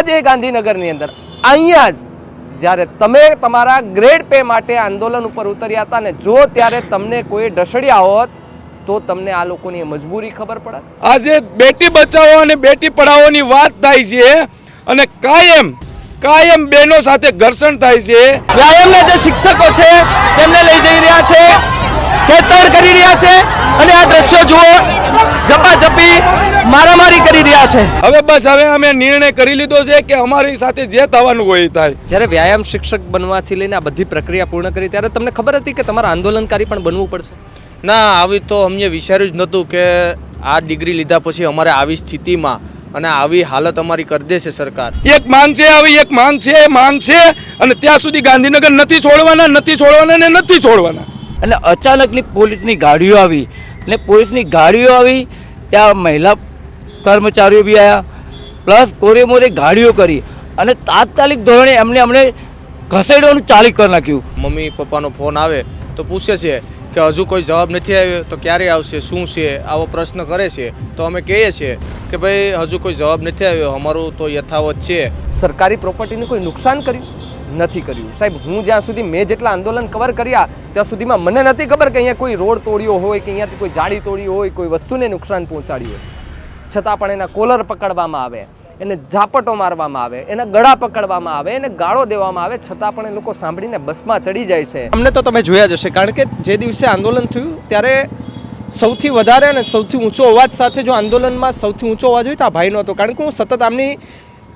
આજે ગાંધીનગરની અંદર અહીંયા જ જ્યારે તમે તમારા ગ્રેડ પે માટે આંદોલન ઉપર ઉતર્યા હતા ને જો ત્યારે તમને કોઈ ઢસડ્યા હોત તો તમને આ લોકોની મજબૂરી ખબર પડે આજે બેટી બચાવો અને બેટી પઢાઓની વાત થાય છે અને કાયમ કાયમ બહેનો સાથે ઘર્ષણ થાય છે. વ્યાયામના જે શિક્ષકો છે તેમને લઈ જઈ રહ્યા છે ખેતર કરી રહ્યા છે. અને આ દ્રશ્યો જુઓ જપાજપી મારામારી કરી રહ્યા છે. હવે બસ હવે અમે નિર્ણય કરી લીધો છે કે અમારી સાથે જે થવાનું હોય થાય. જ્યારે વ્યાયામ શિક્ષક બનવાથી લઈને આ બધી પ્રક્રિયા પૂર્ણ કરી ત્યારે તમને ખબર હતી કે તમારે આંદોલનકારી પણ બનવું પડશે? ના આવી તો અમને વિચાર્યું જ નહોતું કે આ ડિગ્રી લીધા પછી અમારે આવી સ્થિતિમાં અને આવી હાલત અમારી કરી દેશે સરકાર. એક માંગ છે આવી એક માંગ છે માંગ છે અને ત્યાં સુધી ગાંધીનગર નથી છોડવાના નથી છોડવાના ને નથી છોડવાના. અને અચાનકની પોલીસની ગાડીઓ આવી. અને પોલીસની ગાડીઓ આવી ત્યાં મહિલા કર્મચારીઓ બી આવ્યા પ્લસ કોરે મોરે ગાડીઓ કરી અને તાત્કાલિક ધોરણે એમને અમને ઘસેડવાનું ચાલુ કરી નાખ્યું. મમ્મી પપ્પાનો ફોન આવે તો પૂછે છે કે હજુ કોઈ જવાબ નથી આવ્યો તો ક્યારે આવશે શું છે આવો પ્રશ્ન કરે છે. તો અમે કહીએ છીએ કે ભાઈ હજુ કોઈ જવાબ નથી આવ્યો અમારું તો યથાવત છે. સરકારી પ્રોપર્ટીને કોઈ નુકસાન કર્યું? નથી કર્યું. સાહેબ, હું જ્યાં સુધી મેં જેટલા આંદોલન કવર કર્યા, ત્યાં સુધીમાં મને નથી ખબર કે અહીંયા કોઈ રોડ તોડ્યો હોય કે અહીંયાથી કોઈ જાળી તોડી હોય, કોઈ વસ્તુને નુકસાન પહોંચાડ્યું હોય. છતાં પણ એના કોલર પકડવામાં આવે, એને ઝાપટો મારવામાં આવે, એના ગળા પકડવામાં આવે, એને ગાળો દેવામાં આવે, છતાં પણ એ લોકો સાંભળીને બસમાં ચડી જાય છે. અમને તો તમે જોયા જ હશે, કારણ કે જે દિવસે આંદોલન થયું, ત્યારે સૌથી વધારે અને સૌથી ઊંચો અવાજ સાથે જો આંદોલનમાં સૌથી ઊંચો અવાજ હોય તો આ ભાઈનો હતો. કારણ કે હું સતત આમની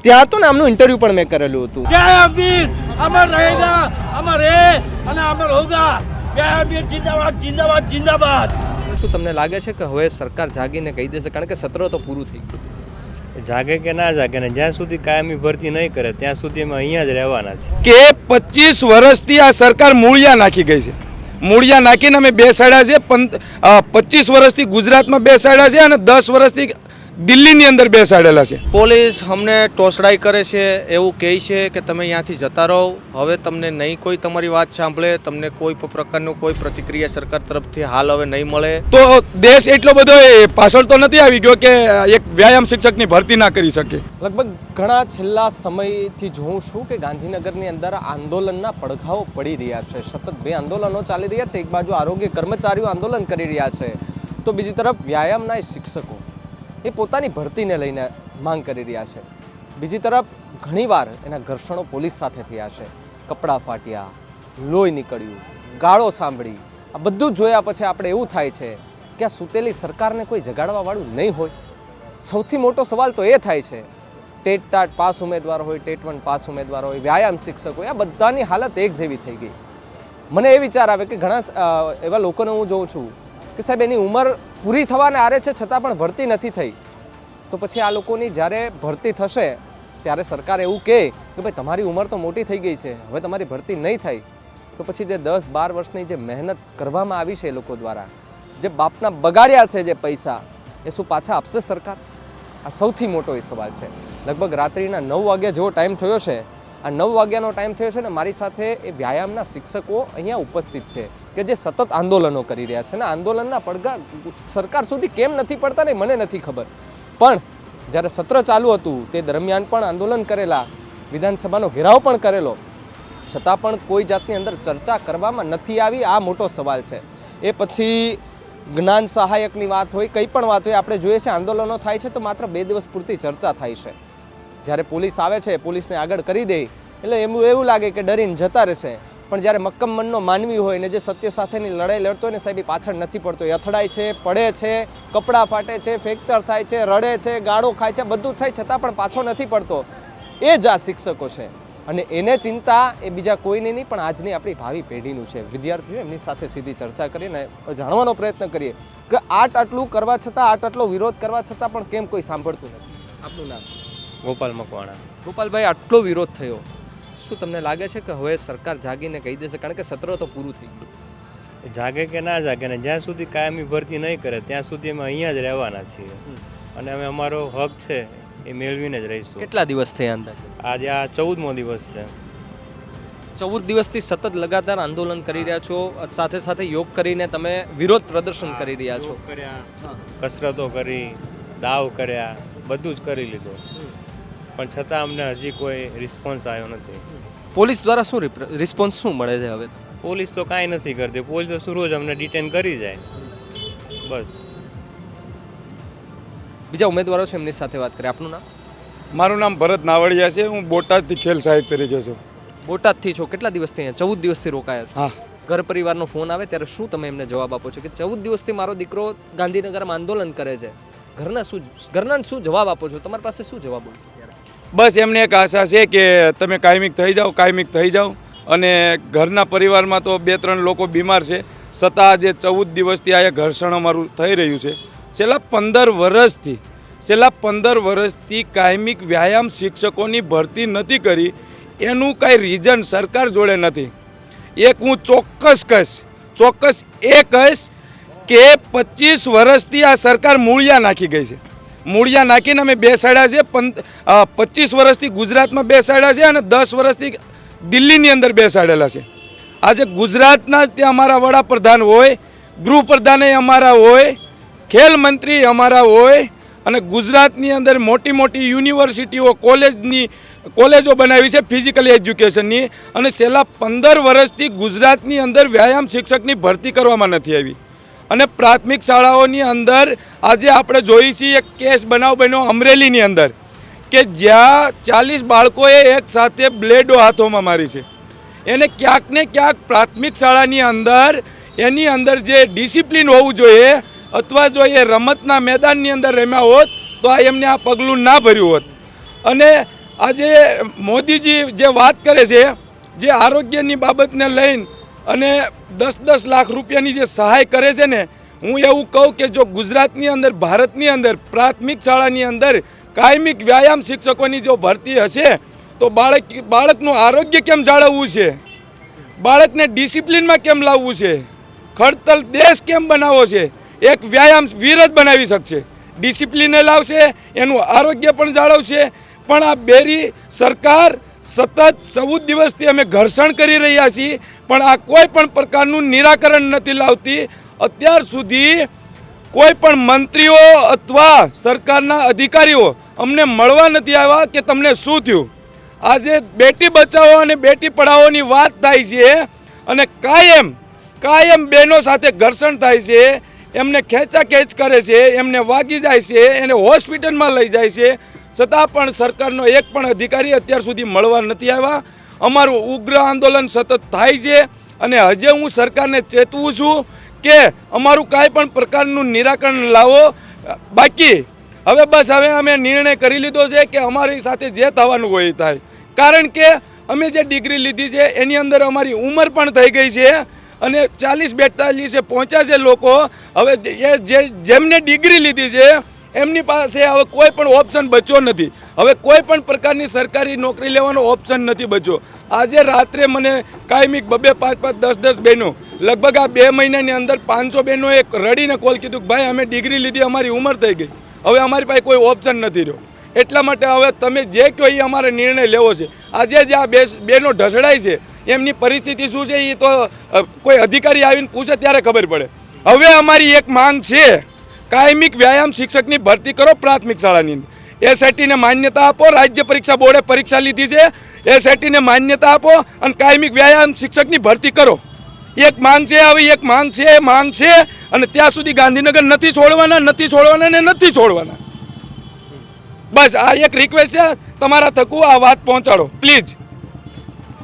ત્યાં તો ને આમનું ઇન્ટરવ્યુ પણ મેં કરેલું હતું. જય અમીર! અમર રહેગા અમર હે અને અમર હોગા. જય અમીર જિંદાબાદ જિંદાબાદ જિંદાબાદ. શું તમને લાગે છે કે હવે સરકાર જાગીને કહી દેશે? કારણ કે સત્ર તો પૂરું થઈ ગયું. જાગે કે ના જાગે ને જ્યાં સુધી કાયમી ભરતી નહીં કરે ત્યાં સુધી અમે અહીંયા જ રહેવાના છે કે પચીસ વર્ષથી આ સરકાર મૂળિયા નાખી ગઈ છે. મૂળિયા નાખીને અમે બેસાડ્યા છે પચીસ વર્ષથી ગુજરાતમાં બેસાડ્યા છે અને દસ વર્ષથી દિલ્હીની અંદર બેસાડેલા છે. પોલીસ અમને ટોસડાઈ કરે છે એવું કહે છે કે તમે અહીંયાથી જતા રહો. હવે તમને નહીં કોઈ તમારી વાત સાંભળે તમને કોઈ પણ પ્રકારનું કોઈ પ્રતિક્રિયા સરકાર તરફથી હાલ હવે નહીં મળે. તો દેશ એટલો બધો પાછળ તો નથી આવી ગયો કે એક વ્યાયામ શિક્ષકની ભરતી ના કરી શકે? લગભગ ઘણા છેલ્લા સમયથી જોઉં છું કે ગાંધીનગરની અંદર આંદોલનના પડઘાઓ પડી રહ્યા છે. સતત બે આંદોલનો ચાલી રહ્યા છે. એક બાજુ આરોગ્ય કર્મચારીઓ આંદોલન કરી રહ્યા છે. તો બીજી તરફ વ્યાયામના શિક્ષકો. એ પોતાની ભરતીને લઈને માંગ કરી રહ્યા છે. બીજી તરફ, ઘણીવાર એના ઘર્ષણો પોલીસ સાથે થયા છે. કપડાં ફાટ્યા, લોહી નીકળ્યું, ગાળો સાંભળી, આ બધું જોયા પછી આપણે એવું થાય છે કે આ સૂતેલી સરકારને કોઈ જગાડવાવાળું નહીં હોય. સૌથી મોટો સવાલ તો એ થાય છે ટેટ ટાટ પાસ ઉમેદવાર હોય ટેટ વન પાસ ઉમેદવાર હોય, વ્યાયામ શિક્ષક હોય, આ બધાની હાલત એક જેવી થઈ ગઈ. મને એ વિચાર આવે કે ઘણા એવા લોકોને હું જોઉં છું કે સાહેબ, એની ઉંમર પૂરી થવાને આરે છે છતાં પણ ભરતી નથી થઈ. તો પછી આ લોકોની જ્યારે ભરતી થશે, ત્યારે સરકાર એવું કહે કે ભાઈ, તમારી ઉંમર તો મોટી થઈ ગઈ છે, હવે તમારી ભરતી નહીં થાય. તો પછી જે દસ બાર વર્ષની જે મહેનત કરવામાં આવી છે એ લોકો દ્વારા, જે બાપના બગાડ્યા છે જે પૈસા, એ શું પાછા આપશે સરકાર? આ સૌથી મોટો એ સવાલ છે. લગભગ રાત્રિના નવ વાગ્યા જેવો ટાઈમ થયો છે આ નવ વાગ્યાનો ટાઈમ થયો છે ને મારી સાથે એ વ્યાયામના શિક્ષકો અહીંયા ઉપસ્થિત છે કે જે સતત આંદોલનો કરી રહ્યા છે. ને આંદોલનના પડઘા સરકાર સુધી કેમ નથી પડતા ને મને નથી ખબર. પણ જ્યારે સત્ર ચાલુ હતું તે દરમિયાન પણ આંદોલન કરેલા, વિધાનસભાનો ઘેરાવ પણ કરેલો. છતાં પણ કોઈ જાતની અંદર ચર્ચા કરવામાં નથી આવી, આ મોટો સવાલ છે. એ પછી જ્ઞાન સહાયકની વાત હોય, કંઈ પણ વાત હોય, આપણે જોઈએ છે આંદોલનો થાય છે તો માત્ર બે દિવસ પૂરતી ચર્ચા થાય છે. જ્યારે પોલીસ આવે છે, પોલીસને આગળ કરી દે, એટલે એમ એવું લાગે કે ડરીને જતા રહેશે. પણ જ્યારે મક્કમ મનનો માનવી હોય ને જે સત્ય સાથેની લડાઈ લડતો હોય ને સાહેબ પાછળ નથી પડતો. એ અથડાય છે, પડે છે, કપડાં ફાટે છે, ફ્રેક્ચર થાય છે, રડે છે, ગાળો ખાય છે, બધું થાય છતાં પણ પાછો નથી પડતો. એ જ આ શિક્ષકો છે. અને એને ચિંતા એ બીજા કોઈને નહીં, પણ આજની આપણી ભાવિ પેઢીનું છે. વિદ્યાર્થીઓ, એમની સાથે સીધી ચર્ચા કરીને જાણવાનો પ્રયત્ન કરીએ કે આટ આટલું કરવા છતાં, આટ આટલો વિરોધ કરવા છતાં પણ કેમ કોઈ સાંભળતું નથી? આપનું નામ? ગોપાલ મકવાણા. ગોપાલભાઈ આટલો વિરોધ થયો. શું તમને લાગે છે કે હવે સરકાર જાગીને કહી દેશે? કારણ કે સત્ર તો પૂરું થઈ ગયું. જાગે કે ના જાગે ને જ્યાં સુધી કાયમી ભરતી નહીં કરે ત્યાં સુધી અમે અહીંયા જ રહેવાના છીએ. અને અમે અમારો હક છે એ મેળવીને જ રહીશું. કેટલા દિવસ થયા અંદાજે આજે આ ચૌદમો દિવસ છે. ચૌદ દિવસથી સતત લગાતાર આંદોલન કરી રહ્યા છો. સાથે સાથે યોગ કરીને તમે વિરોધ પ્રદર્શન કરી રહ્યા છો. કર્યા કસરતો કરી દાવ કર્યા બધું જ કરી લીધું. પણ છતાં અમને હજી કોઈ રિસ્પોન્સ આવ્યો નથી. પોલીસ દ્વારા શું રિસ્પોન્સ શું મળે છે હવે? પોલીસ તો કાંઈ નથી કરતી. પોલીસ તો શું રોજ અમને ડિટેન કરી જાય. બસ. બીજા ઉમેદવારો છે એમની સાથે વાત કરીએ. આપનું નામ? મારું નામ ભરત નાવડિયા છે. હું બોટાદથી ખેલ સાહિત્ય તરીકે છું. બોટાદથી છો. કેટલા દિવસથી અહીંયા? ચૌદ દિવસથી રોકાયા છો. હા. ઘર પરિવારનો ફોન આવે ત્યારે શું તમે એમને જવાબ આપો છો? કે ચૌદ દિવસથી મારો દીકરો ગાંધીનગરમાં આંદોલન કરે છે. ઘરના શું ઘરના શું જવાબ આપો છો? તમારી પાસે શું જવાબ હોય? બસ એમને એક આશા છે કે તમે કાયમિક થઈ જાઓ, કાયમિક થઈ જાઓ. અને ઘરના પરિવારમાં તો બે ત્રણ લોકો બીમાર છે. છતાં આજે ચૌદ દિવસથી આ ઘર્ષણ અમારું થઈ રહ્યું છે. છેલ્લા પંદર વર્ષથી, છેલ્લા પંદર વર્ષથી કાયમિક વ્યાયામ શિક્ષકોની ભરતી નથી કરી. એનું કાંઈ રીઝન સરકાર જોડે નથી. એક હું ચોક્કસ કહીશ, ચોક્કસ એ કહીશ કે પચીસ વર્ષથી આ સરકાર મૂળિયા નાખી ગઈ છે. મૂળિયા નાખીને અમે બેસાડ્યા છે પચીસ વર્ષથી ગુજરાતમાં બેસાડ્યા છે અને દસ વર્ષથી દિલ્હીની અંદર બેસાડેલા છે. આજે ગુજરાતના ત્યાં અમારા વડાપ્રધાન હોય, ગૃહપ્રધાને અમારા હોય, ખેલ મંત્રી અમારા હોય અને ગુજરાતની અંદર મોટી મોટી યુનિવર્સિટીઓ, કોલેજની, કોલેજો બનાવી છે ફિઝિકલ એજ્યુકેશનની અને છેલ્લા પંદર વર્ષથી ગુજરાતની અંદર વ્યાયામ શિક્ષકની ભરતી કરવામાં નથી આવી. અને પ્રાથમિક શાળાઓની અંદર આજે આપણે જોઈ છીએ એક કેસ બનાવ બન્યો અમરેલીની અંદર કે જ્યાં ચાલીસ બાળકોએ એક સાથે બ્લેડો હાથોમાં મારી છે. એને ક્યાંક ને ક્યાંક પ્રાથમિક શાળાની અંદર, એની અંદર જે ડિસિપ્લિન હોવું જોઈએ અથવા જો એ રમતના મેદાનની અંદર રમ્યા હોત, તો આ એમને આ પગલું ના ભર્યું હોત. અને આજે મોદીજી જે વાત કરે છે, જે આરોગ્યની બાબતને લઈને અને દસ દસ લાખ રૂપિયાની જે સહાય કરે છે ને, હું એવું કહું કે જો ગુજરાતની અંદર, ભારતની અંદર, પ્રાથમિક શાળાની અંદર કાયમિક વ્યાયામ શિક્ષકોની જો ભરતી હશે, તો બાળક, બાળકનું આરોગ્ય કેમ જાળવવું છે? બાળકને ડિસિપ્લિનમાં કેમ લાવવું છે? ખડતલ દેશ કેમ બનાવવો છે? એક વ્યાયામ વીર જ બનાવી શકશે. ડિસિપ્લિને લાવશે, એનું આરોગ્ય પણ જાળવશે, પણ આ બેરી સરકાર સતત ચૌદ દિવસથી અમે ઘર્ષણ કરી રહ્યા છીએ, પણ આ કોઈ પણ પ્રકારનું નિરાકરણ નથી લાવતી. અત્યાર સુધી કોઈ પણ મંત્રીઓ અથવા સરકારના અધિકારીઓ અમને મળવા નથી આવ્યા કે તમને શું થયું. આજે બેટી બચાવો અને બેટી પઢાઓની વાત થાય છે અને કાયમ કાયમ બહેનો સાથે ઘર્ષણ થાય છે, એમને ખેંચાખેંચ કરે છે, એમને વાગી જાય છે, એને હોસ્પિટલમાં લઈ જાય છે. છતાં પણ સરકારનો એક પણ અધિકારી અત્યાર સુધી મળવા નથી આવ્યા. અમારું ઉગ્ર આંદોલન સતત થાય છે અને હજે હું સરકારને ચેતવું છું કે અમારું કાંઈ પણ પ્રકારનું નિરાકરણ લાવો. બાકી, હવે બસ હવે અમે નિર્ણય કરી લીધો છે કે અમારી સાથે જે થવાનું હોય એ થાય. કારણ કે અમે જે ડિગ્રી લીધી છે એની અંદર અમારી ઉંમર પણ થઈ ગઈ છે અને ચાલીસ બેતાલીસે પહોંચ્યા છે લોકો. હવે એ જે, જેમને ડિગ્રી લીધી છે એમની પાસે હવે કોઈ પણ ઓપ્શન બચ્યો નથી. હવે કોઈ પણ પ્રકારની સરકારી નોકરી લેવાનો ઓપ્શન નથી બચ્યો. આજે રાત્રે મને કાયમિક બબે પાંચ પાંચ દસ દસ બહેનો, લગભગ આ બે મહિનાની અંદર પાંચસો બહેનોએ રડીને કોલ કીધું કે ભાઈ, અમે ડિગ્રી લીધી, અમારી ઉંમર થઈ ગઈ. હવે અમારી પાસે કોઈ ઓપ્શન નથી રહ્યો. એટલા માટે હવે તમે જે કહો એ અમારે નિર્ણય લેવો છે. આજે જે આ બે બેનો ઢસડાય છે, એમની પરિસ્થિતિ શું છે એ તો કોઈ અધિકારી આવીને પૂછે ત્યારે ખબર પડે. હવે અમારી એક માંગ છે કાયમિક વ્યાયામ શિક્ષકની ભરતી કરો પ્રાથમિક શાળાની અંદર. એસઆઈટીને માન્યતા આપો રાજ્ય પરીક્ષા બોર્ડે પરીક્ષા લીધી છે. એસઆઈટીને માન્યતા આપો અને કાયમિક વ્યાયામ શિક્ષકની ભરતી કરો. એક માંગ છે આવી એક માંગ છે માંગ છે. અને ત્યાં સુધી ગાંધીનગર નથી છોડવાના નથી છોડવાના ને નથી છોડવાના. બસ આ એક રિક્વેસ્ટ છે. તમારા થકું આ વાત પહોંચાડો. પ્લીઝ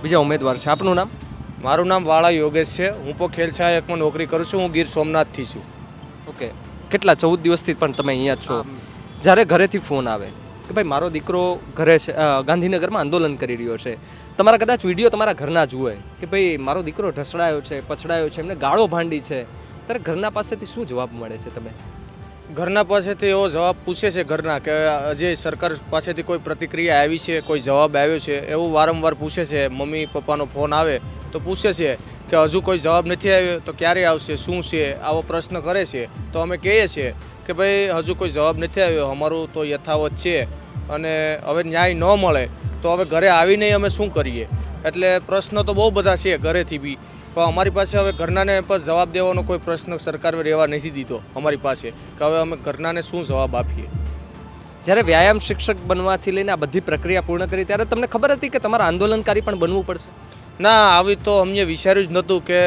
બીજા ઉમેદવાર છે. આપનું નામ? મારું નામ વાળા યોગેશ છે. હું પણ ખેલ સહાયકમાં નોકરી કરું છું. હું ગીર સોમનાથથી છું. ઓકે કેટલા ચૌદ દિવસથી પણ તમે અહીંયા છો? જ્યારે ઘરેથી ફોન આવે કે ભાઈ મારો દીકરો ઘરે છે ગાંધીનગરમાં આંદોલન કરી રહ્યો છે. તમારા કદાચ વીડિયો તમારા ઘરના જુએ કે ભાઈ મારો દીકરો ઢસડાયો છે પછડાયો છે એમને ગાળો ભાંડી છે. ત્યારે ઘરના પાસેથી શું જવાબ મળે છે તમે? ઘરના પાસેથી એવો જવાબ પૂછે છે ઘરના કે હજી સરકાર પાસેથી કોઈ પ્રતિક્રિયા આવી છે કોઈ જવાબ આવ્યો છે? એવું વારંવાર પૂછે છે. મમ્મી પપ્પાનો ફોન આવે તો પૂછે છે કે હજુ કોઈ જવાબ નથી આવ્યો, તો ક્યારે આવશે, શું છે, આવો પ્રશ્ન કરે છે, તો અમે કહીએ છીએ કે ભાઈ, હજુ કોઈ જવાબ નથી આવ્યો, અમારું તો યથાવત છે અને હવે ન્યાય ન મળે, તો હવે ઘરે આવીને અમે શું કરીએ? એટલે પ્રશ્ન તો બહુ બધા છે ઘરેથી બી, પણ અમારી પાસે હવે ઘરનાને પણ જવાબ દેવાનો કોઈ પ્રશ્ન સરકારે રહેવા નથી દીધો, અમારી પાસે, કે હવે અમે ઘરનાને શું જવાબ આપીએ? જ્યારે વ્યાયામ શિક્ષક બનવાથી લઈને આ બધી પ્રક્રિયા પૂર્ણ કરી, ત્યારે તમને ખબર હતી કે તમારે આંદોલનકારી પણ બનવું પડશે? ના, આવી તો અમને વિચાર્યું જ નહોતું કે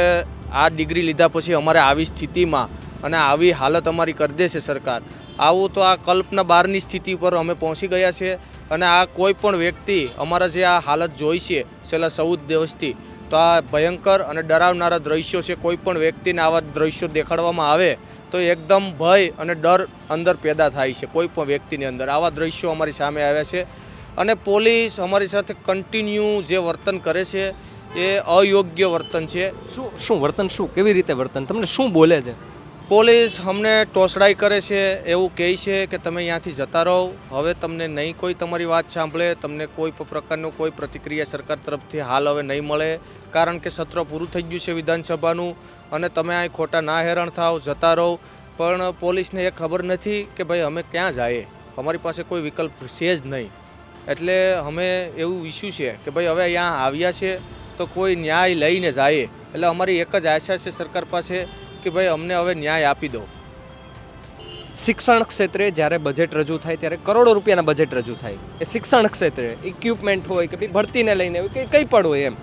આ ડિગ્રી લીધા પછી અમારે આવી સ્થિતિમાં અને આવી હાલત અમારી કરી દેશે સરકાર. આવું તો આ કલ્પના બહારની સ્થિતિ પર અમે પહોંચી ગયા છે અને આ કોઈ પણ વ્યક્તિ અમારા જે આ હાલત જોઈ છે છેલ્લા ચૌદ દિવસથી, તો આ ભયંકર અને ડરાવનારા દ્રશ્યો છે, કોઈ પણ વ્યક્તિને આવા દ્રશ્યો દેખાડવામાં આવે તો એકદમ ભય અને ડર અંદર પેદા થાય છે, કોઈ પણ વ્યક્તિની અંદર. આવા દ્રશ્યો અમારી સામે આવ્યા છે અને પોલીસ અમારી સાથે કન્ટિન્યુ જે વર્તન કરે છે એ અયોગ્ય વર્તન છે. શું શું વર્તન શું? કેવી રીતે વર્તન? તમને શું બોલે છે? પોલીસ અમને ટોસડાઈ કરે છે એવું કહે છે કે તમે અહીંયાથી જતા રહો. હવે તમને નહીં કોઈ તમારી વાત સાંભળે તમને કોઈ પ્રકારનું કોઈ પ્રતિક્રિયા સરકાર તરફથી હાલ હવે નહીં મળે. કારણ કે સત્ર પૂરું થઈ ગયું છે વિધાનસભાનું અને તમે અહીં ખોટા ના હેરાન થાવ જતા રહો. પણ પોલીસને એ ખબર નથી કે ભાઈ અમે ક્યાં જઈએ. અમારી પાસે કોઈ વિકલ્પ છે જ નહીં. એટલે અમે એવું ઇસ્યુ છે કે ભાઈ હવે અહીંયા આવ્યા છે તો કોઈ ન્યાય લઈને જાય. એટલે અમારી એક જ આશા છે સરકાર પાસે કે ભાઈ અમને હવે ન્યાય આપી દો. શિક્ષણ ક્ષેત્રે જ્યારે બજેટ રજૂ થાય ત્યારે કરોડો રૂપિયાના બજેટ રજૂ થાય. એ શિક્ષણ ક્ષેત્રે ઇક્વિપમેન્ટ હોય કે ભાઈ ભરતીને લઈને હોય કે કંઈ પણ હોય એમ.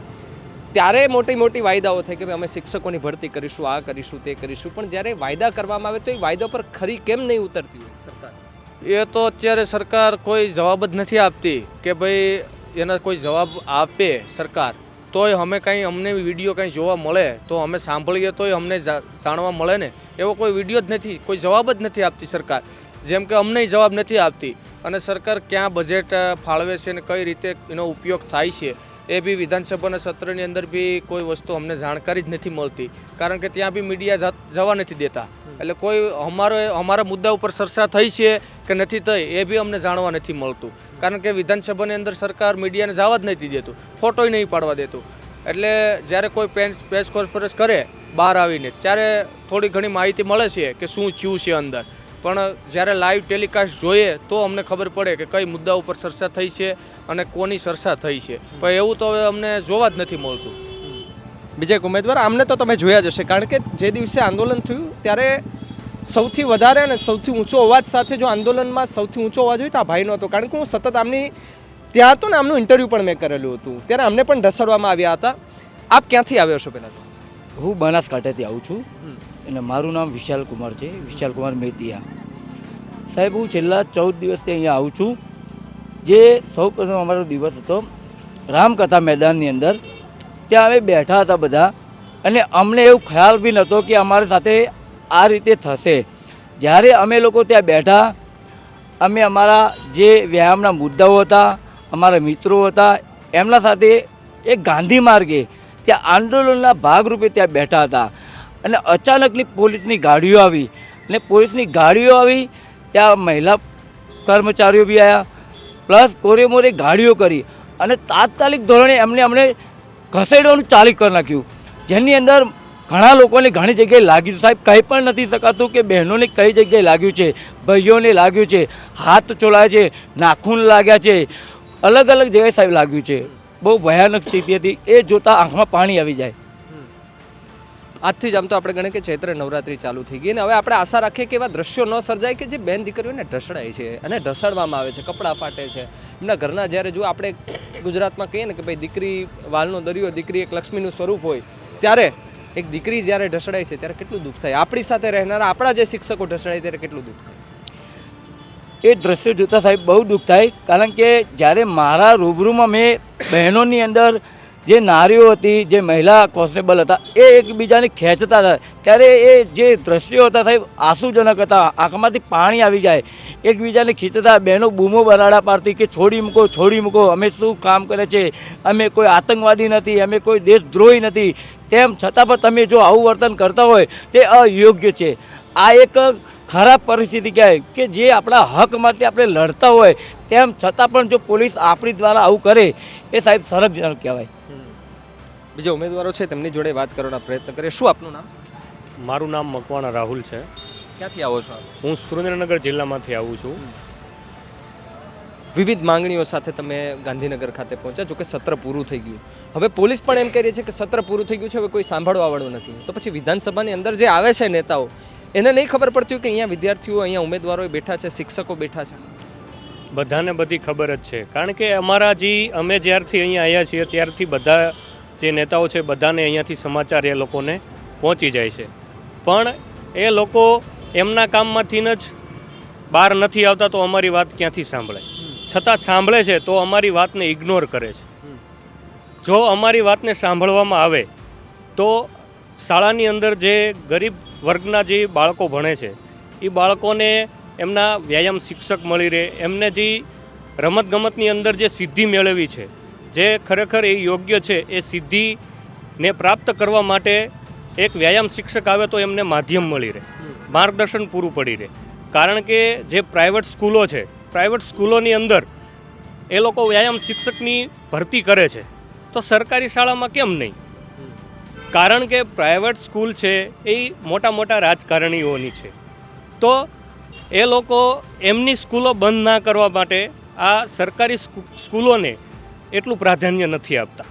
ત્યારે મોટી મોટી વાયદાઓ થાય કે ભાઈ અમે શિક્ષકોની ભરતી કરીશું આ કરીશું તે કરીશું. પણ જ્યારે વાયદા કરવામાં આવે તો એ વાયદા પર ખરી કેમ નહીં ઉતરતી હોય સરકાર? એ તો અત્યારે સરકાર કોઈ જવાબ જ નથી આપતી કે ભાઈ એના કોઈ જવાબ આપે સરકાર. તોય અમે કંઈ અમને વીડિયો કંઈ જોવા મળે, તો અમે સાંભળીએ તોય અમને જાણવા મળે ને. એવો કોઈ વીડિયો જ નથી, કોઈ જવાબ જ નથી આપતી સરકાર. જેમ કે અમને જવાબ નથી આપતી. અને સરકાર ક્યાં બજેટ ફાળવે છે ને કઈ રીતે એનો ઉપયોગ થાય છે. એ બી વિધાનસભાના સત્રની અંદર બી કોઈ વસ્તુ અમને જાણકારી જ નથી મળતી. કારણ કે ત્યાં બી મીડિયા જવા નથી દેતા. એટલે કોઈ અમારો અમારા મુદ્દા ઉપર ચર્ચા થઈ છે કે નથી થઈ, એ બી અમને જાણવા નથી મળતું. કારણ કે વિધાનસભાની અંદર સરકાર મીડિયાને જવા જ નથી દેતું, ફોટોય નહીં પાડવા દેતું. એટલે જ્યારે કોઈ પ્રેસ કોન્ફરન્સ કરે બહાર આવીને, ત્યારે થોડી ઘણી માહિતી મળે છે કે શું થયું છે અંદર. પણ જ્યારે લાઈવ ટેલિકાસ્ટ જોઈએ તો અમને ખબર પડે કે કઈ મુદ્દા ઉપર ચર્ચા થઈ છે અને કોની ચર્ચા થઈ છે. પણ એવું તો હવે અમને જોવા જ નથી મળતું. બીજા એક ઉમેદવાર આમને તો તમે જોયા જ હશે. કારણ કે જે દિવસે આંદોલન થયું ત્યારે સૌથી વધારે અને સૌથી ઊંચો અવાજ સાથે જો આંદોલનમાં સૌથી ઊંચો અવાજ હોય તો આ ભાઈનો હતો. કારણ કે હું સતત આમની ત્યાં હતો ને આમનું ઇન્ટરવ્યૂ પણ મેં કરેલું હતું. ત્યારે અમને પણ ઢસડવામાં આવ્યા હતા. આપ ક્યાંથી આવ્યો છો પહેલાં તો? હું બનાસકાંઠેથી આવું છું. અને મારું નામ વિશાલ કુમાર છે, વિશાલ કુમાર મેતિયા સાહેબ, હું છેલ્લા ચૌદ દિવસથી અહીંયા આવું છું. જે સૌ પ્રથમ અમારો દિવસ હતો, રામકથા મેદાનની અંદર. ત્યાં અમે બેઠા હતા બધા અને અમને એવું ખ્યાલ બી નહોતો કે અમારી સાથે આ રીતે થશે. જ્યારે અમે લોકો ત્યાં બેઠા, અમે અમારા જે વ્યાયામના મુદ્દાઓ હતા, અમારા મિત્રો હતા, એમના સાથે એક ગાંધી માર્ગે, ત્યાં આંદોલનના ભાગરૂપે ત્યાં બેઠા હતા. અને અચાનકની પોલીસની ગાડીઓ આવી. અને પોલીસની ગાડીઓ આવી, ત્યાં મહિલા કર્મચારીઓ બી આવ્યા પ્લસ કોરે મોરે ગાડીઓ કરી. અને તાત્કાલિક ધોરણે એમને અમને ઘસેડવાનું ચાલુ કરી નાખ્યું. જેની અંદર ઘણા લોકોને ઘણી જગ્યાએ લાગ્યું સાહેબ, કંઈ પણ નથી શકાતું કે બહેનોને કઈ જગ્યાએ લાગ્યું છે, ભાઈઓને લાગ્યું છે, હાથ ચોલાયા છે, નાખૂન લાગ્યા છે. અલગ અલગ જગ્યાએ સાહેબ લાગ્યું છે. બહુ ભયાનક સ્થિતિ હતી. એ જોતાં આંખમાં પાણી આવી જાય. આજથી જ આમ તો આપણે ગણે કે ચૈત્ર નવરાત્રી ચાલુ થઈ ગઈ અને હવે આપણે આશા રાખીએ કે એવા દ્રશ્યો ન સર્જાય કે જે બેન દીકરીઓને ઢસડાય છે અને ઢસડવામાં આવે છે, કપડાં ફાટે છે. એમના ઘરના જ્યારે જો આપણે ગુજરાતમાં કહીએ ને કે ભાઈ દીકરી, વાલનો દરિયો, દીકરી એક લક્ષ્મીનું સ્વરૂપ હોય, ત્યારે એક દીકરી જ્યારે ઢસડાય છે ત્યારે કેટલું દુઃખ થાય? આપણી સાથે રહેનારા, આપણા જે શિક્ષકો ઢસડાય ત્યારે કેટલું દુઃખ થાય? એ દ્રશ્યો જોતાં સાહેબ બહુ દુઃખ થાય, કારણ કે જ્યારે મારા રૂબરૂમાં મેં બહેનોની અંદર જે નારીઓ હતી, જે મહિલા કોન્સ્ટેબલ હતા, એ એકબીજાને ખેંચતા હતા. ત્યારે એ જે દ્રશ્યો હતા સાહેબ, આંસુજનક હતા. આંખમાંથી પાણી આવી જાય. એકબીજાને ખીચતા, બહેનો બૂમો બરાડા પાડતી કે છોડી મૂકો છોડી મૂકો, અમે શું કામ કરે છે? અમે કોઈ આતંકવાદી નથી, અમે કોઈ દેશદ્રોહી નથી. તેમ છતાં પણ તમે જો આવું વર્તન કરતા હોય, તે અયોગ્ય છે. આ એક ખરાબ પરિસ્થિતિ કહેવાય કે જે આપણા હક માટે આપણે લડતા હોય. તેમ છતાં પણ જો પોલીસ આપણી દ્વારા આવું કરે એ સાહેબ સરગજનક કહેવાય. બીજા ઉમેદવારો છે તેમની જોડે વાત કરવાના પ્રયત્ન કરીએ. શું આપનું નામ? મારું નામ મકવાણા રાહુલ છે. ક્યાંથી આવો છો? આપ હું સુરેન્દ્રનગર જિલ્લામાંથી આવું છું. વિવિધ માંગણીઓ સાથે તમે ગાંધીનગર ખાતે પહોંચ્યા જો કે સત્ર પૂરું થઈ ગયું. હવે પોલીસ પણ એમ કહી રહી છે કે સત્ર પૂરું થઈ ગયું છે હવે કોઈ સાંભળવા વાળું નથી. તો પછી વિધાનસભાની અંદર જે આવે છે નેતાઓ એને નહીં ખબર પડતી હોય કે અહીંયા વિદ્યાર્થીઓ અહીંયા ઉમેદવારો બેઠા છે શિક્ષકો બેઠા છે. બધાને બધી ખબર જ છે. કારણ કે અમારા જે અમે જ્યારથી અહીંયા આવ્યા છીએ, ત્યારથી બધા જે નેતાઓ છે, બધાને અહીંયાથી સમાચાર એ લોકોને પહોંચી જાય છે. પણ એ લોકો એમના કામમાંથી જ બહાર નથી આવતા તો અમારી વાત ક્યાંથી સાંભળે? છતાં સાંભળે છે તો અમારી વાતને ઇગ્નોર કરે છે. જો અમારી વાતને સાંભળવામાં આવે તો શાળાની અંદર જે ગરીબ વર્ગના જે બાળકો ભણે છે, એ બાળકોને એમના વ્યાયામ શિક્ષક મળી રહે, એમને જે રમતગમતની અંદર જે સિદ્ધિ મેળવી છે, જે ખરેખર એ યોગ્ય છે, એ સિદ્ધિને પ્રાપ્ત કરવા માટે એક વ્યાયામ શિક્ષક આવે તો એમને માધ્યમ મળી રહે, માર્ગદર્શન પૂરું પડી રહે. કારણ કે જે પ્રાઇવેટ સ્કૂલો છે, પ્રાઇવેટ સ્કૂલોની અંદર એ લોકો વ્યાયામ શિક્ષકની ભરતી કરે છે, તો સરકારી શાળામાં કેમ નહીં? કારણ કે પ્રાઇવેટ સ્કૂલ છે એ મોટા મોટા રાજકારણીઓની છે. તો એ લોકો એમની સ્કૂલો બંધ ના કરવા માટે આ સરકારી સ્કૂલોને એટલું પ્રાધાન્ય નથી આપતા.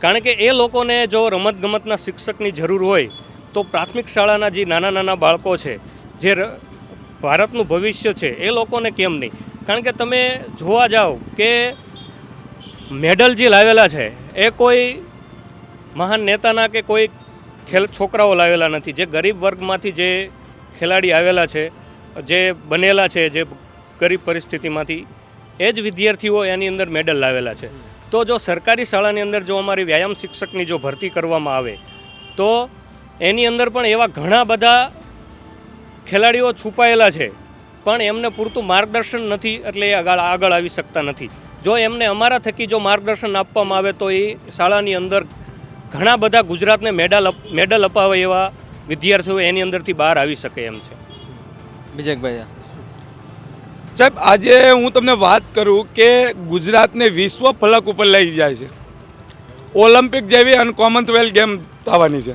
કારણ કે એ લોકોને જો રમતગમતના શિક્ષકની જરૂર હોય, તો પ્રાથમિક શાળાના જે નાના નાના બાળકો છે, જે ભારતનું ભવિષ્ય છે, એ લોકોને કેમ નહીં? કારણ કે તમે જોવા જાઓ કે મેડલ જે લાવેલા છે, એ કોઈ મહાન નેતાના કે કોઈ ખેલ, છોકરાઓ લાવેલા નથી. જે ગરીબ વર્ગમાંથી જે ખેલાડી આવેલા છે જે બનેલા છે, જે ગરીબ પરિસ્થિતિમાંથી, એ જ વિદ્યાર્થીઓ એની અંદર મેડલ લાવેલા છે. તો જો સરકારી શાળાની અંદર જો અમારી વ્યાયામ શિક્ષકની જો ભરતી કરવામાં આવે, તો એની અંદર પણ એવા ઘણા બધા ખેલાડીઓ છુપાયેલા છે. પણ એમને પૂરતું માર્ગદર્શન નથી, એટલે એ આગળ આગળ આવી શકતા નથી. જો એમને અમારા થકી જો માર્ગદર્શન આપવામાં આવે, તો એ શાળાની અંદર ઘણા બધા ગુજરાતને મેડલ મેડલ અપાવે એવા વિદ્યાર્થીઓ એની અંદરથી બહાર આવી શકે એમ છે. વિજયભાઈ સાહેબ, આજે હું તમને વાત કરું કે ગુજરાતને વિશ્વ ફલક ઉપર લઈ જાય છે. ઓલિમ્પિક જેવી અને કોમનવેલ્થ ગેમ થવાની છે.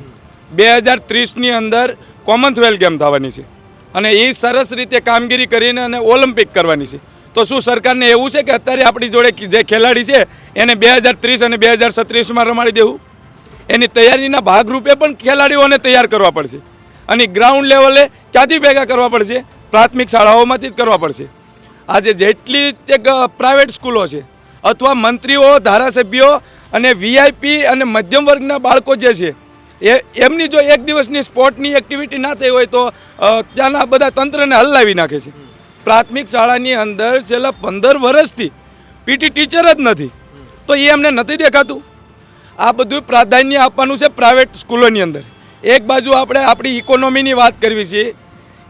બે હજાર ત્રીસની અંદર કોમનવેલ્થ ગેમ થવાની છે. અને એ સરસ રીતે કામગીરી કરીને અને ઓલિમ્પિક કરવાની છે. તો શું સરકારને એવું છે કે અત્યારે આપણી જોડે જે ખેલાડી છે, એને બે હજાર ત્રીસ અને બે હજાર સત્રીસમાં રમાડી દેવું? એની તૈયારીના ભાગરૂપે પણ ખેલાડીઓને તૈયાર કરવા પડશે. અને ગ્રાઉન્ડ લેવલે ક્યાંથી ભેગા કરવા પડશે? પ્રાથમિક શાળાઓમાંથી જ કરવા પડશે. આજે જેટલી તે પ્રાઇવેટ સ્કૂલો છે, અથવા મંત્રીઓ, ધારાસભ્યો અને વીઆઈપી અને મધ્યમ વર્ગના બાળકો જે છે, એ, એમની જો એક દિવસની સ્પોર્ટની એક્ટિવિટી ના થઈ હોય તો ત્યાંના બધા તંત્રને હલાવી નાખે છે. પ્રાથમિક શાળાની અંદર છેલ્લા પંદર વર્ષથી પીટી ટીચર જ નથી. તો એ એમને નથી દેખાતું. આ બધું પ્રાધાન્ય આપવાનું છે પ્રાઇવેટ સ્કૂલોની અંદર. એક બાજુ આપણે આપણી ઇકોનોમીની વાત કરવી છે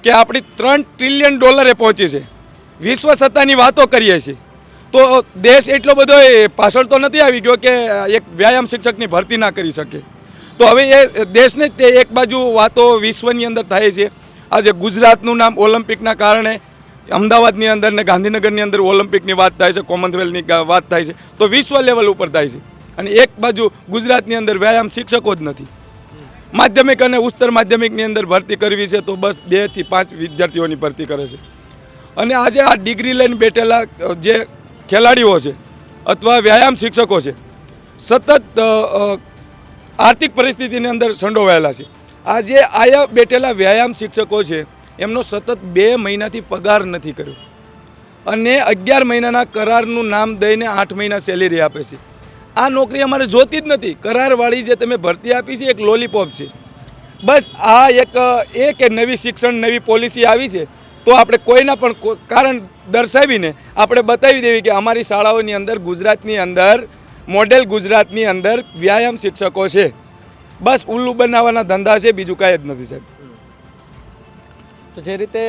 કે આપણી ત્રણ ટ્રિલિયન ડોલરે પહોંચી છે. વિશ્વ સત્તાની વાતો કરીએ છીએ. તો દેશ એટલો બધો પાછળ તો નથી આવી ગયો કે એક વ્યાયામ શિક્ષકની ભરતી ના કરી શકે. તો હવે એ દેશને તે એક બાજુ વાતો વિશ્વની અંદર થાય છે. આજે ગુજરાતનું નામ ઓલિમ્પિકના કારણે અમદાવાદની અંદર ને ગાંધીનગરની અંદર ઓલિમ્પિકની વાત થાય છે, કોમનવેલ્થની વાત થાય છે. તો વિશ્વ લેવલ ઉપર થાય છે. અને એક બાજુ ગુજરાતની અંદર વ્યાયામ શિક્ષકો જ નથી. માધ્યમિક અને ઉચ્ચતર માધ્યમિકની અંદર ભરતી કરવી છે તો બસ બેથી પાંચ વિદ્યાર્થીઓની ભરતી કરે છે. અને આજે આ ડિગ્રી લઈને બેઠેલા જે ખેલાડીઓ છે અથવા વ્યાયામ શિક્ષકો છે, સતત આર્થિક પરિસ્થિતિની અંદર સંડોવાયેલા છે. આજે આયા બેઠેલા વ્યાયામ શિક્ષકો છે, એમનો સતત બે મહિનાથી પગાર નથી કર્યો. અને અગિયાર મહિનાના કરારનું નામ દઈને આઠ મહિના સેલેરી આપે છે. આ નોકરી અમારે જોતી જ નથી. કરારવાળી જે તમે ભરતી આપી છે, એક લોલીપોપ છે. બસ આ એક એ કે નવી શિક્ષણ, નવી પોલિસી આવી છે, તો આપણે કોઈના પણ કારણ દર્શાવીને આપણે બતાવી દેવી કે અમારી શાળાઓની અંદર, ગુજરાતની અંદર, મોડેલ ગુજરાતની અંદર વ્યાયામ શિક્ષકો છે. બસ ઉલ્લુ બનાવવાના ધંધા છે, બીજું કાંઈ જ નથી, સાહેબ. તો જે રીતે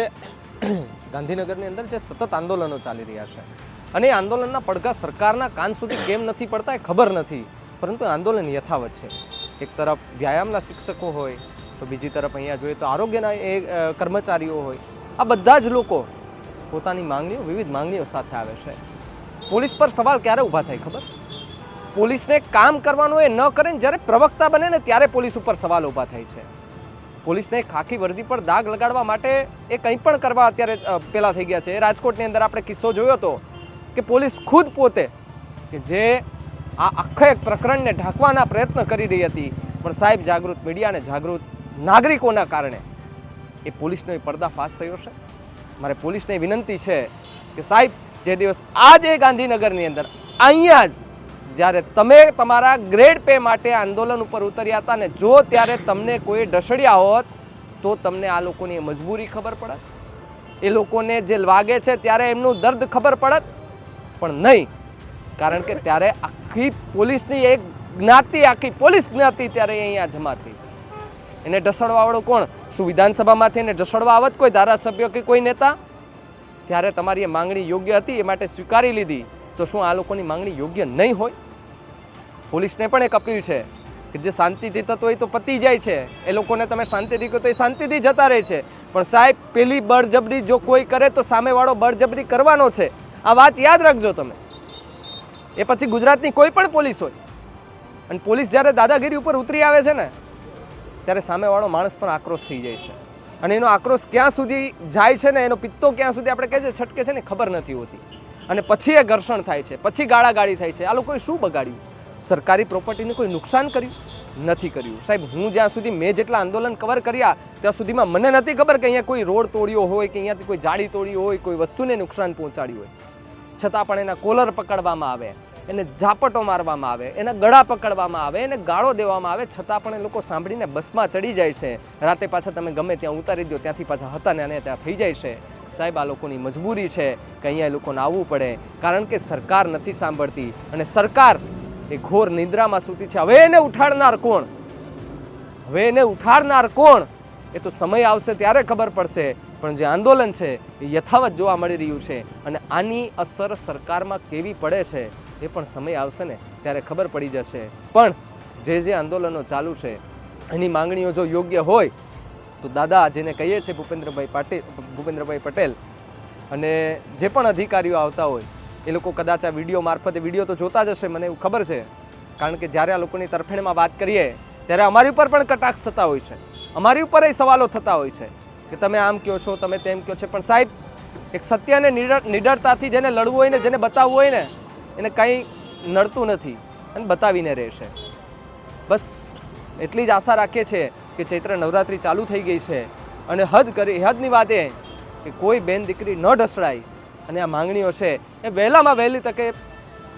ગાંધીનગરની અંદર જે સતત આંદોલનો ચાલી રહ્યા છે અને એ આંદોલનના પડઘા સરકારના કાન સુધી કેમ નથી પડતા એ ખબર નથી. પરંતુ આંદોલન યથાવત છે. એક તરફ વ્યાયામના શિક્ષકો હોય, તો બીજી તરફ અહીંયા જોઈએ તો આરોગ્યના એ કર્મચારીઓ હોય. આ બધા જ લોકો પોતાની માંગણીઓ, વિવિધ માંગણીઓ સાથે આવે છે. પોલીસ પર સવાલ ક્યારે ઊભા થાય ખબર? પોલીસને કામ કરવાનું એ ન કરે ને જ્યારે પ્રવક્તા બને ને ત્યારે પોલીસ ઉપર સવાલ ઊભા થાય છે. પોલીસને ખાખી વર્દી પર દાગ લગાડવા માટે એ કંઈ પણ કરવા અત્યારે પહેલાં થઈ ગયા છે. એ રાજકોટની અંદર આપણે કિસ્સો જોયો હતો કે પોલીસ ખુદ પોતે કે જે આ આખા એક પ્રકરણને ઢાંકવાના પ્રયત્ન કરી રહી હતી, પણ સાહેબ જાગૃત મીડિયા અને જાગૃત નાગરિકોના કારણે એ પોલીસનો એ પર્દાફાશ થયો છે. મારે પોલીસને વિનંતી છે કે સાહેબ, જે દિવસ આજે ગાંધીનગરની અંદર અહીંયા જ જ્યારે તમે તમારા ગ્રેડ પે માટે આંદોલન ઉપર ઉતર્યા હતા ને જો ત્યારે તમને કોઈ ઢસડ્યા હોત, તો તમને આ લોકોની મજબૂરી ખબર પડત? એ લોકોને જે લાગે છે ત્યારે એમનું દર્દ ખબર પડત? પણ નહીં. કારણ કે ત્યારે આખી પોલીસની એક જ્ઞાતિ, આખી પોલીસ જ્ઞાતિ ત્યારે અહીંયા જમા થઈ. એને ઢસડવાવાળો કોણ? શું વિધાનસભામાંથી એને ઢસડવા આવત કોઈ ધારાસભ્ય કે કોઈ નેતા? ત્યારે તમારી એ માંગણી યોગ્ય હતી, એ માટે સ્વીકારી લીધી. તો શું આ લોકોની માંગણી યોગ્ય નહીં હોય? પોલીસને પણ એક અપીલ છે કે જે શાંતિથી થતો હોય તો પતી જાય છે. એ લોકોને તમે શાંતિથી કહો તો એ શાંતિથી જતા રહે છે. પણ સાહેબ, પેલી બળજબરી જો કોઈ કરે તો સામેવાળો બળજબરી કરવાનો છે. આ વાત યાદ રાખજો તમે. એ પછી ગુજરાતની કોઈ પણ પોલીસ હોય, અને પોલીસ જ્યારે દાદાગીરી ઉપર ઉતરી આવે છે ને, ત્યારે સામેવાળો માણસ પણ આક્રોશ થઈ જાય છે. અને એનો આક્રોશ ક્યાં સુધી જાય છે ને, એનો પિત્તો ક્યાં સુધી આપણે કહે છે છટકે છે ને ખબર નથી હોતી. અને પછી એ ઘર્ષણ થાય છે, પછી ગાળાગાળી થાય છે. આ લોકોએ શું બગાડ્યું? સરકારી પ્રોપર્ટીને કોઈ નુકસાન કર્યું? નથી કર્યું. સાહેબ, હું જ્યાં સુધી મેં જેટલા આંદોલન કવર કર્યા, ત્યાં સુધીમાં મને નથી ખબર કે અહીંયા કોઈ રોડ તોડ્યો હોય, કે અહીંયાથી કોઈ જાળી તોડી હોય, કોઈ વસ્તુને નુકસાન પહોંચાડ્યું હોય. છતાં પણ એના કોલર પકડવામાં આવે, એને ઝાપટો મારવામાં આવે, એના ગળા પકડવામાં આવે, એને ગાળો દેવામાં આવે, છતાં પણ એ લોકો સાંભળીને બસમાં ચડી જાય છે. રાતે પાછા તમે ગમે ત્યાં ઉતારી દો, ત્યાંથી પાછા હતા ને અને ત્યાં થઈ જાય છે. સાહેબ, આ લોકોની મજબૂરી છે કે અહીંયા એ લોકોને આવવું પડે, કારણ કે સરકાર નથી સાંભળતી અને સરકાર એ ઘોર નિદ્રામાં સૂતી છે. હવે એને ઉઠાડનાર કોણ? હવે એને ઉઠાડનાર કોણ? એ તો સમય આવશે ત્યારે ખબર પડશે. પણ જે આંદોલન છે, એ યથાવત જોવા મળી રહ્યું છે અને આની અસર સરકારમાં કેવી પડે છે, એ પણ સમય આવશે ને ત્યારે ખબર પડી જશે. પણ જે જે આંદોલનો ચાલુ છે, એની માંગણીઓ જો યોગ્ય હોય, તો દાદા જેને કહીએ છીએ ભૂપેન્દ્રભાઈ પાટીલ, ભૂપેન્દ્રભાઈ પટેલ અને જે પણ અધિકારીઓ આવતા હોય, એ લોકો કદાચ આ વીડિયો મારફતે વીડિયો તો જોતા જ હશે, મને એવું ખબર છે. કારણ કે જ્યારે આ લોકોની તરફેણમાં વાત કરીએ, ત્યારે અમારી ઉપર પણ કટાક્ષ થતા હોય છે. અમારી ઉપર એ સવાલો થતા હોય છે. કે તમે આમ કહો છો, તમે તેમ કહો છો. પણ સાહેબ, એક સત્યને નિડર, નિડરતાથી જેને લડવું હોય ને, જેને બતાવવું હોય ને, એને કંઈ નડતું નથી અને બતાવીને રહેશે. બસ, એટલી જ આશા રાખીએ છીએ કે ચૈત્ર નવરાત્રિ ચાલુ થઈ ગઈ છે અને હદ કરી, હદની વાત એ કે કોઈ બેન દીકરી ન ઢસડાય અને આ માંગણીઓ છે એ વહેલામાં વહેલી તકે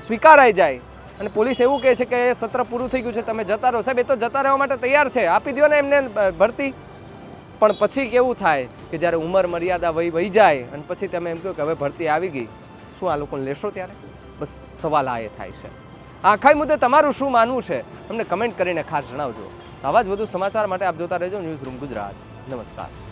સ્વીકારાઈ જાય. અને પોલીસ એવું કહે છે કે સત્ર પૂરું થઈ ગયું છે, તમે જતા રહો. સાહેબ, એ તો જતા રહેવા માટે તૈયાર છે. આપી દો ને એમને ભરતી. પણ પછી કેવું થાય કે જ્યારે ઉંમર, મર્યાદા વહી વહી જાય અને પછી તમે એમ કહો કે હવે ભરતી આવી ગઈ, શું આ લોકોને લેશો ત્યારે? બસ સવાલ આ એ થાય છે. આ આખા મુદ્દે તમારું શું માનવું છે? અમને કમેન્ટ કરીને ખાસ જણાવજો. આવા જ વધુ સમાચાર માટે આપ જોતા રહેજો ન્યૂઝ રૂમ ગુજરાત. નમસ્કાર.